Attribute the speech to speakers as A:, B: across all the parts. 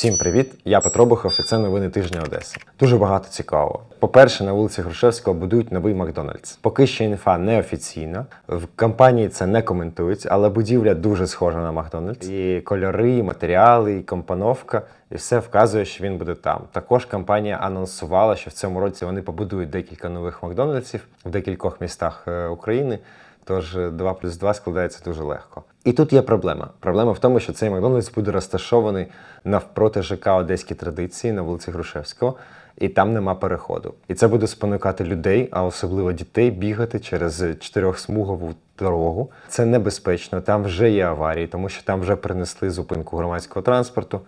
A: Всім привіт! Я Петро Бухов і це новини тижня Одеси. Дуже багато цікавого. По-перше, на вулиці Грушевського будують новий Макдональдс. Поки що інфа неофіційна. В компанії це не коментують, але будівля дуже схожа на Макдональдс. І кольори, і матеріали, і компоновка, і все вказує, що він буде там. Також компанія анонсувала, що в цьому році вони побудують декілька нових Макдональдсів в декількох містах е, України. Тож 2 плюс 2 складається дуже легко. І тут є проблема. Проблема в тому, що цей Макдональдс буде розташований навпроти ЖК Одеські традиції на вулиці Грушевського, і там нема переходу. І це буде спонукати людей, а особливо дітей, бігати через чотирьохсмугову дорогу. Це небезпечно, там вже є аварії, тому що там вже принесли зупинку громадського транспорту.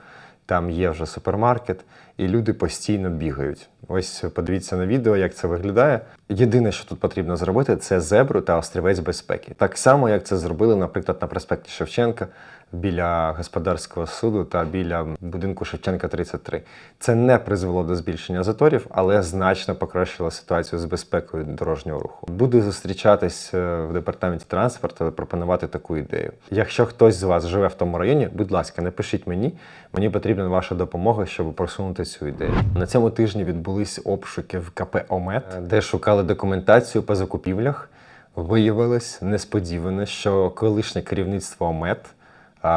A: Там є вже супермаркет, і люди постійно бігають. Ось подивіться на відео, як це виглядає. Єдине, що тут потрібно зробити, це зебру та острівець безпеки. Так само, як це зробили, наприклад, на проспекті Шевченка біля господарського суду та біля будинку Шевченка 33. Це не призвело до збільшення заторів, але значно покращило ситуацію з безпекою дорожнього руху. Буду зустрічатись е, в департаменті транспорту пропонувати таку ідею. Якщо хтось з вас живе в тому районі, будь ласка, напишіть мені. Мені потрібна ваша допомога, щоб просунути цю ідею. На цьому тижні відбулись обшуки в КП ОМЕД, де шукали документацію по закупівлях. Виявилось несподівано, що колишнє керівництво ОМЕД,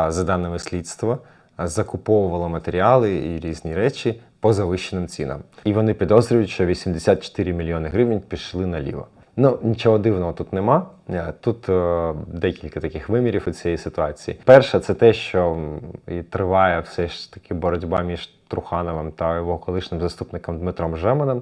A: за даними слідства, закуповувало матеріали і різні речі по завищеним цінам. І вони підозрюють, що 84 мільйони гривень пішли наліво. Ну, нічого дивного тут нема. Е, Тут е, декілька таких вимірів у цієї ситуації. Перше, це те, що і триває все ж таки боротьба між Трухановим та його колишнім заступником Дмитром Жеманом,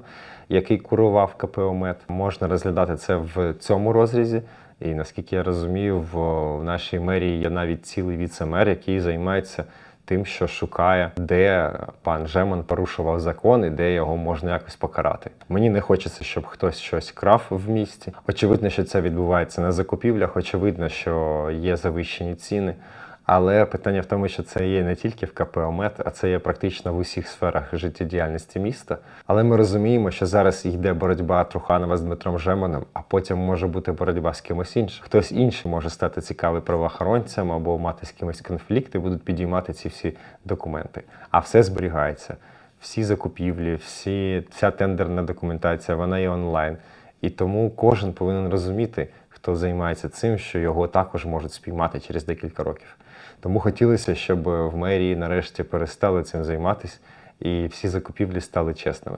A: який курував КП «Омет». Можна розглядати це в цьому розрізі. І наскільки я розумію, в нашій мерії є навіть цілий віце-мер, який займається тим, що шукає, де пан Жеман порушував закон і де його можна якось покарати. Мені не хочеться, щоб хтось щось крав в місті. Очевидно, що це відбувається на закупівлях. Очевидно, що є завищені ціни. Але питання в тому, що це є не тільки в КП «Омет», а це є практично в усіх сферах життєдіяльності міста. Але ми розуміємо, що зараз йде боротьба Труханова з Дмитром Жеманом, а потім може бути боротьба з кимось іншим. Хтось інший може стати цікавий правоохоронцям або мати з кимось конфлікт і будуть підіймати ці всі документи. А все зберігається. Всі закупівлі, всі, вся тендерна документація, вона є онлайн. І тому кожен повинен розуміти, хто займається цим, що його також можуть спіймати через декілька років. Тому хотілося, щоб в мерії нарешті перестали цим займатися і всі закупівлі стали чесними.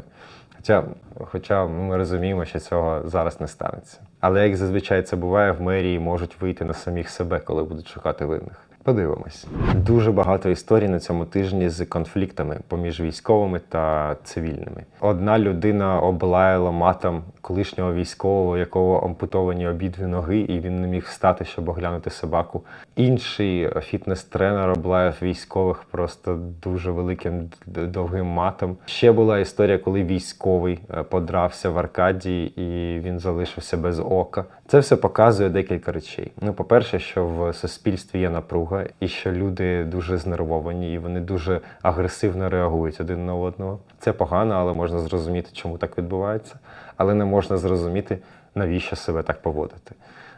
A: Хоча, хоча ми розуміємо, що цього зараз не станеться. Але як зазвичай це буває, в мерії можуть вийти на самих себе, коли будуть шукати винних. Подивимось. Дуже багато історій на цьому тижні з конфліктами поміж військовими та цивільними. Одна людина облаяла матом колишнього військового, якого ампутовані обидві ноги, і він не міг встати, щоб оглянути собаку. Інший фітнес-тренер облаяв військових просто дуже великим довгим матом. Ще була історія, коли військовий е, подрався в Аркадії і він залишився без ока. Це все показує декілька речей. Ну, по-перше, що в суспільстві є напруга, і що люди дуже знервовані, і вони дуже агресивно реагують один на одного. Це погано, але можна зрозуміти, чому так відбувається. Але не можна зрозуміти, навіщо себе так поводити.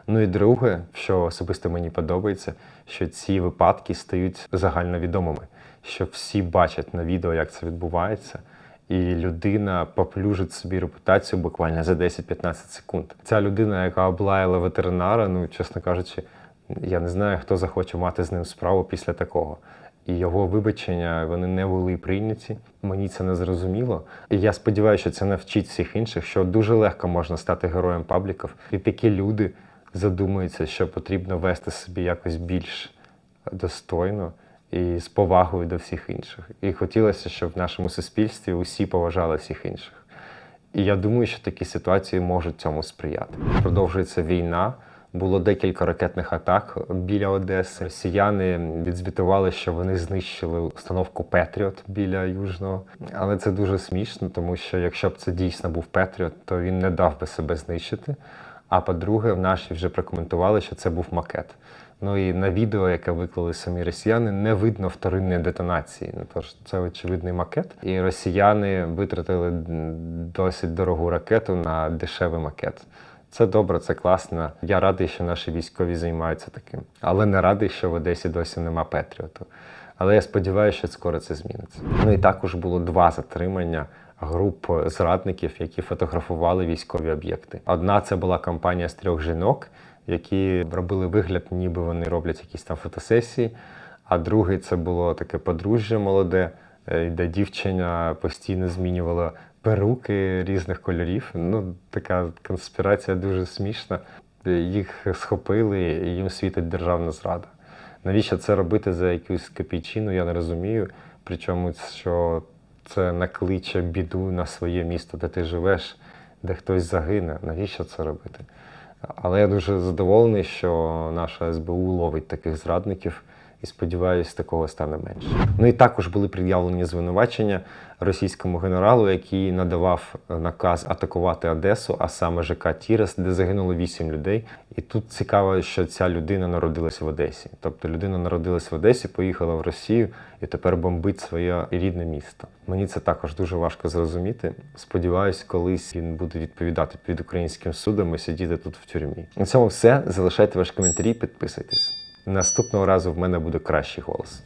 A: Ну і друге, що особисто мені подобається, що ці випадки стають загальновідомими, що всі бачать на відео, як це відбувається, і людина поплюжить собі репутацію буквально за 10-15 секунд. Ця людина, яка облаяла ветеринара, ну чесно кажучи, я не знаю, хто захоче мати з ним справу після такого. І його вибачення вони не були прийняті. Мені це не зрозуміло. І я сподіваюся, що це навчить всіх інших, що дуже легко можна стати героєм пабліків. І такі люди задумуються, що потрібно вести собі якось більш достойно і з повагою до всіх інших. І хотілося, щоб в нашому суспільстві усі поважали всіх інших. І я думаю, що такі ситуації можуть цьому сприяти. Продовжується війна. Було декілька ракетних атак біля Одеси. Росіяни відзвітували, що вони знищили установку Петріот біля Южного. Але це дуже смішно, тому що якщо б це дійсно був Петріот, то він не дав би себе знищити. А по-друге, в наші вже прокоментували, що це був макет. Ну і на відео, яке виклали самі росіяни, не видно вторинної детонації. Ну тож це очевидний макет. І росіяни витратили досить дорогу ракету на дешевий макет. Це добре, це класно. Я радий, що наші військові займаються таким. Але не радий, що в Одесі досі нема Петріоту. Але я сподіваюся, що скоро це зміниться. Ну і також було два затримання груп зрадників, які фотографували військові об'єкти. Одна це була компанія з трьох жінок, які робили вигляд, ніби вони роблять якісь там фотосесії. А другий це було таке подружжя молоде, е, де дівчина постійно змінювала перуки різних кольорів. Ну, така конспірація дуже смішна. Їх схопили, і їм світить державна зрада. Навіщо це робити за якусь копійчину, я не розумію. Причому, що це накличе біду на своє місто, де ти живеш, де хтось загине. Навіщо це робити? Але я дуже задоволений, що наша СБУ ловить таких зрадників і сподіваюся, такого стане менше. Ну і також були пред'явлені звинувачення російському генералу, який надавав е, наказ атакувати Одесу, а саме ЖК Тірес, де загинуло вісім людей. І тут цікаво, що ця людина народилась в Одесі. Тобто людина народилась в Одесі, поїхала в Росію і тепер бомбить своє рідне місто. Мені це також дуже важко зрозуміти. Сподіваюсь, колись він буде відповідати під українським судом і сидіти тут в тюрмі. На цьому все. Залишайте ваші коментарі, підписуйтесь. Наступного разу в мене буде кращий голос.